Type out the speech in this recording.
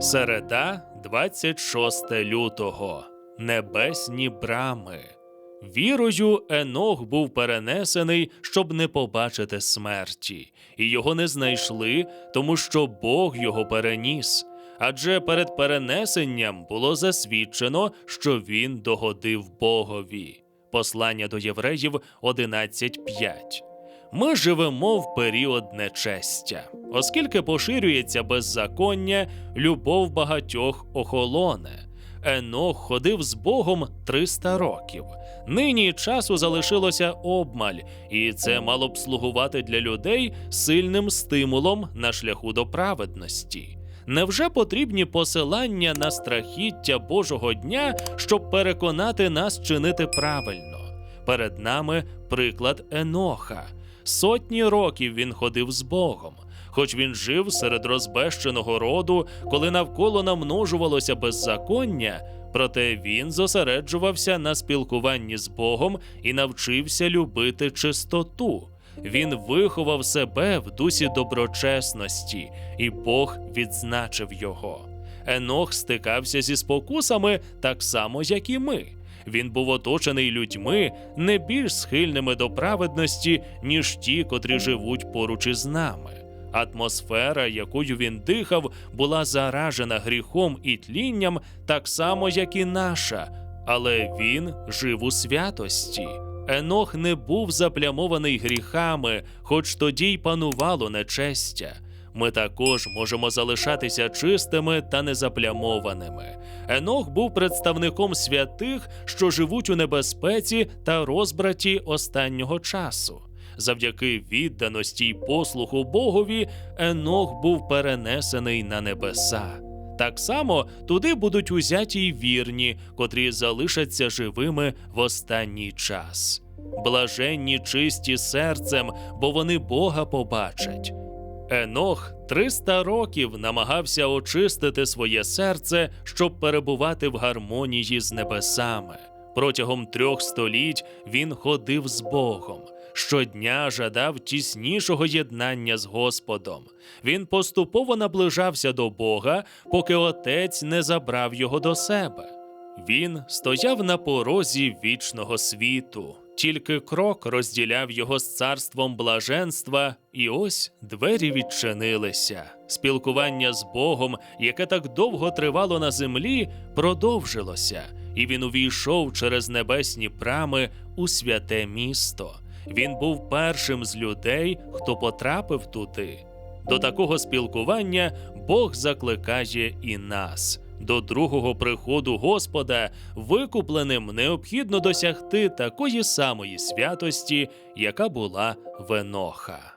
Середа, 26 лютого. Небесні брами. Вірою Енох був перенесений, щоб не побачити смерті, і його не знайшли, тому що Бог його переніс. Адже перед перенесенням було засвідчено, що він догодив Богові. Послання до євреїв 11.5. Ми живемо в період нечестя. Оскільки поширюється беззаконня, любов багатьох охолоне. Енох ходив з Богом 300 років. Нині часу залишилося обмаль, і це мало б слугувати для людей сильним стимулом на шляху до праведності. Невже потрібні посилання на страхіття Божого дня, щоб переконати нас чинити правильно? Перед нами приклад Еноха. Сотні років він ходив з Богом. Хоч він жив серед розбещеного роду, коли навколо намножувалося беззаконня, проте він зосереджувався на спілкуванні з Богом і навчився любити чистоту. Він виховав себе в дусі доброчесності, і Бог відзначив його. Енох стикався зі спокусами так само, як і ми. Він був оточений людьми не більш схильними до праведності, ніж ті, котрі живуть поруч із нами. Атмосфера, якою він дихав, була заражена гріхом і тлінням, так само, як і наша, але він жив у святості. Енох не був заплямований гріхами, хоч тоді й панувало нечестя. Ми також можемо залишатися чистими та незаплямованими. Енох був представником святих, що живуть у небезпеці та розбраті останнього часу. Завдяки відданості й послуху Богові Енох був перенесений на небеса. Так само туди будуть узяті й вірні, котрі залишаться живими в останній час. Блаженні чисті серцем, бо вони Бога побачать. Енох 300 років намагався очистити своє серце, щоб перебувати в гармонії з небесами. Протягом трьох століть він ходив з Богом. Щодня жадав тіснішого єднання з Господом. Він поступово наближався до Бога, поки отець не забрав його до себе. Він стояв на порозі вічного світу. Тільки крок розділяв його з царством блаженства, і ось двері відчинилися. Спілкування з Богом, яке так довго тривало на землі, продовжилося, і він увійшов через небесні брами у святе місто. Він був першим з людей, хто потрапив туди. До такого спілкування Бог закликає і нас. До другого приходу Господа викупленим необхідно досягти такої самої святості, яка була в Еноха.